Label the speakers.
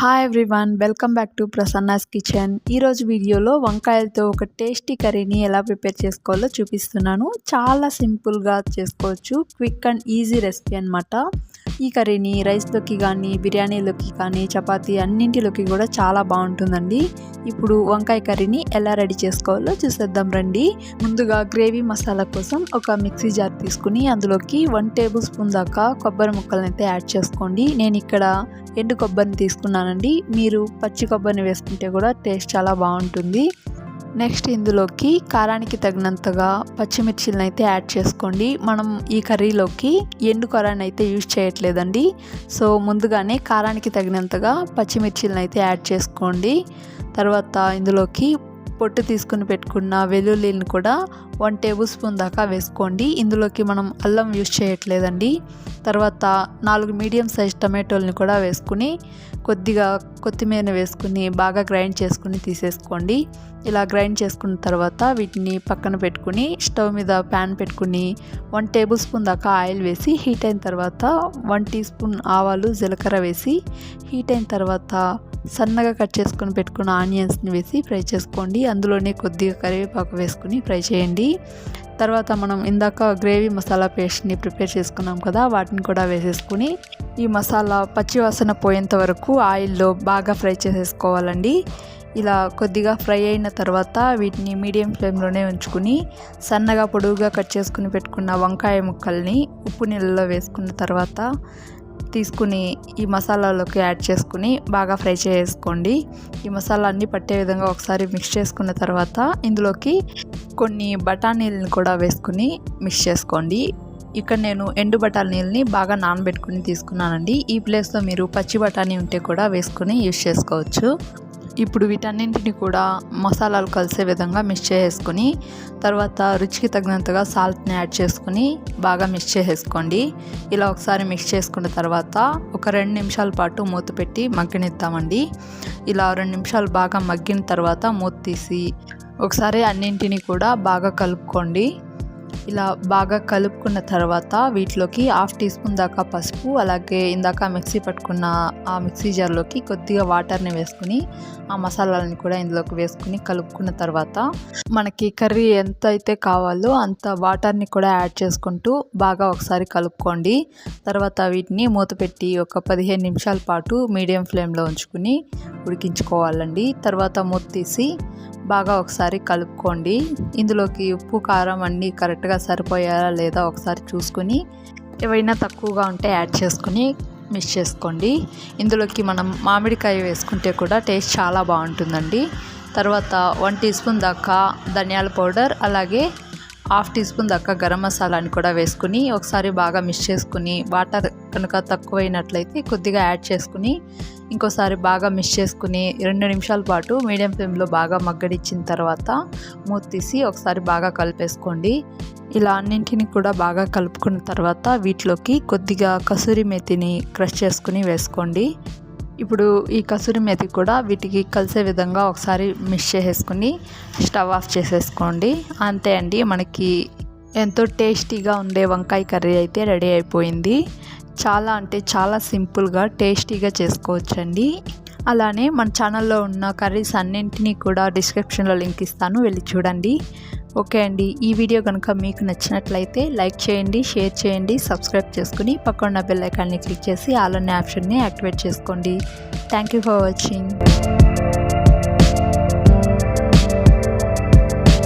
Speaker 1: Hi everyone welcome back to Prasanna's kitchen ఈరోజు వీడియోలో వంకాయలతో ఒక టేస్టీ కర్రీని ఎలా ప్రిపేర్ చేసుకోవాలో చూపిస్తున్నాను. చాలా సింపుల్గా చేసుకోవచ్చు క్విక్ అండ్ ఈజీ రెసిపీ అనమాట ఈ కర్రీని రైస్లోకి కానీ బిర్యానీలోకి కానీ చపాతీ అన్నింటిలోకి కూడా చాలా బాగుంటుందండి. ఇప్పుడు వంకాయ కర్రీని ఎలా రెడీ చేసుకోవాలో చూసేద్దాం రండి. ముందుగా గ్రేవీ మసాలా కోసం ఒక మిక్సీ జార్ తీసుకుని అందులోకి వన్ టేబుల్ స్పూన్ దాకా కొబ్బరి ముక్కలను అయితే యాడ్ చేసుకోండి. నేను ఇక్కడ ఎండు కొబ్బరిని తీసుకున్నానండి. మీరు పచ్చి కొబ్బరిని వేసుకుంటే కూడా టేస్ట్ చాలా బాగుంటుంది. నెక్స్ట్ ఇందులోకి కారానికి తగినంతగా పచ్చిమిర్చిలను అయితే యాడ్ చేసుకోండి. మనం ఈ కర్రీలోకి ఎండు కారాన్ని అయితే యూజ్ చేయట్లేదండి. సో ముందుగానే కారానికి తగినంతగా పచ్చిమిర్చిలను అయితే యాడ్ చేసుకోండి. తర్వాత ఇందులోకి పొట్టు తీసుకుని పెట్టుకున్న వెల్లుల్లిని కూడా వన్ టేబుల్ స్పూన్ దాకా వేసుకోండి. ఇందులోకి మనం అల్లం యూజ్ చేయట్లేదండి. తర్వాత నాలుగు మీడియం సైజ్ టమాటోల్ని కూడా వేసుకుని కొద్దిగా కొత్తిమీర వేసుకుని బాగా గ్రైండ్ చేసుకుని తీసేసుకోండి. ఇలా గ్రైండ్ చేసుకున్న తర్వాత వీటిని పక్కన పెట్టుకుని స్టవ్ మీద ప్యాన్ పెట్టుకుని వన్ టేబుల్ స్పూన్ దాకా ఆయిల్ వేసి హీట్ అయిన తర్వాత వన్ టీ స్పూన్ ఆవాలు జీలకర్ర వేసి హీట్ అయిన తర్వాత సన్నగా కట్ చేసుకొని పెట్టుకున్న ఆనియన్స్ని వేసి ఫ్రై చేసుకోండి. అందులోనే కొద్దిగా కరివేపాకు వేసుకుని ఫ్రై చేయండి. తర్వాత మనం ఇందాక గ్రేవీ మసాలా పేస్ట్ని ప్రిపేర్ చేసుకున్నాం కదా వాటిని కూడా వేసేసుకుని ఈ మసాలా పచ్చివాసన పోయేంత వరకు ఆయిల్లో బాగా ఫ్రై చేసేసుకోవాలండి. ఇలా కొద్దిగా ఫ్రై అయిన తర్వాత వీటిని మీడియం ఫ్లేమ్లోనే ఉంచుకుని సన్నగా పొడవుగా కట్ చేసుకుని పెట్టుకున్న వంకాయ ముక్కల్ని ఉప్పు నీళ్ళలో వేసుకున్న తర్వాత తీసుకుని ఈ మసాలాలోకి యాడ్ చేసుకుని బాగా ఫ్రై చేసుకోండి. ఈ మసాలా అన్నీ పట్టే విధంగా ఒకసారి మిక్స్ చేసుకున్న తర్వాత ఇందులోకి కొన్ని బఠానీలను కూడా వేసుకుని మిక్స్ చేసుకోండి. ఇక్కడ నేను ఎండు బఠానీలని బాగా నానబెట్టుకుని తీసుకున్నానండి. ఈ ప్లేస్లో మీరు పచ్చి బఠానీ ఉంటే కూడా వేసుకుని యూస్ చేసుకోవచ్చు. ఇప్పుడు వీటన్నింటిని కూడా మసాలాలు కలిసే విధంగా మిక్స్ చేసుకొని తర్వాత రుచికి తగినంతగా సాల్ట్ని యాడ్ చేసుకుని బాగా మిక్స్ చేసేసుకోండి ఇలా ఒకసారి మిక్స్ చేసుకున్న తర్వాత ఒక రెండు నిమిషాల పాటు మూత పెట్టి మగ్గనిద్దామండి. ఇలా రెండు నిమిషాలు బాగా మగ్గిన తర్వాత మూత తీసి ఒకసారి అన్నింటినీ కూడా బాగా కలుపుకోండి. ఇలా బాగా కలుపుకున్న తర్వాత వీటిలోకి హాఫ్ టీ స్పూన్ దాకా పసుపు అలాగే ఇందాక మిక్సీ పట్టుకున్న ఆ మిక్సీ జార్లోకి కొద్దిగా వాటర్ని వేసుకుని ఆ మసాలాలని కూడా ఇందులోకి వేసుకుని కలుపుకున్న తర్వాత మనకి కర్రీ ఎంత అయితే కావాలో అంత వాటర్ని కూడా యాడ్ చేసుకుంటూ బాగా ఒకసారి కలుపుకోండి. తర్వాత వీటిని మూత పెట్టి ఒక పదిహేను నిమిషాల పాటు మీడియం ఫ్లేమ్లో ఉంచుకుని ఉడికించుకోవాలండి. తర్వాత మూత బాగా ఒకసారి కలుపుకోండి. ఇందులోకి ఉప్పు కారం అన్నీ కరెక్ట్గా సరిపోయారా లేదా ఒకసారి చూసుకుని ఏవైనా తక్కువగా ఉంటే యాడ్ చేసుకుని మిక్స్ చేసుకోండి. ఇందులోకి మనం మామిడికాయ వేసుకుంటే కూడా టేస్ట్ చాలా బాగుంటుందండి. తర్వాత వన్ టీ స్పూన్ దాకా ధనియాల పౌడర్ అలాగే హాఫ్ టీ స్పూన్ దక్క గరం మసాలాని కూడా వేసుకుని ఒకసారి బాగా మిక్స్ చేసుకుని వాటర్ కనుక తక్కువైనట్లయితే కొద్దిగా యాడ్ చేసుకుని ఇంకోసారి బాగా మిక్స్ చేసుకుని రెండు నిమిషాల పాటు మీడియం ఫ్లేమ్లో బాగా మగ్గడిచ్చిన తర్వాత మూత తీసి ఒకసారి బాగా కలిపేసుకోండి. ఇలా అన్నింటిని కూడా బాగా కలుపుకున్న తర్వాత వీటిలోకి కొద్దిగా కసూరి మెతిని క్రష్ చేసుకుని వేసుకోండి. ఇప్పుడు ఈ కసూరి మెతి కూడా వీటికి కలిసే విధంగా ఒకసారి మిక్స్ చేసేసుకుని స్టవ్ ఆఫ్ చేసేసుకోండి. అంతే అండి మనకి ఎంతో టేస్టీగా ఉండే వంకాయ కర్రీ అయితే రెడీ అయిపోయింది. చాలా అంటే చాలా సింపుల్గా టేస్టీగా చేసుకోవచ్చండి. అలానే మన ఛానల్లో ఉన్న కర్రీస్ అన్నింటినీ కూడా డిస్క్రిప్షన్లో లింక్ ఇస్తాను వెళ్ళి చూడండి. ఓకే అండి. ఈ వీడియో కనుక మీకు నచ్చినట్లయితే లైక్ చేయండి షేర్ చేయండి సబ్స్క్రైబ్ చేసుకుని పక్కన బెల్ ఐకాన్ని క్లిక్ చేసి ఆల్ అనే ఆప్షన్ని యాక్టివేట్ చేసుకోండి. Thank you for watching.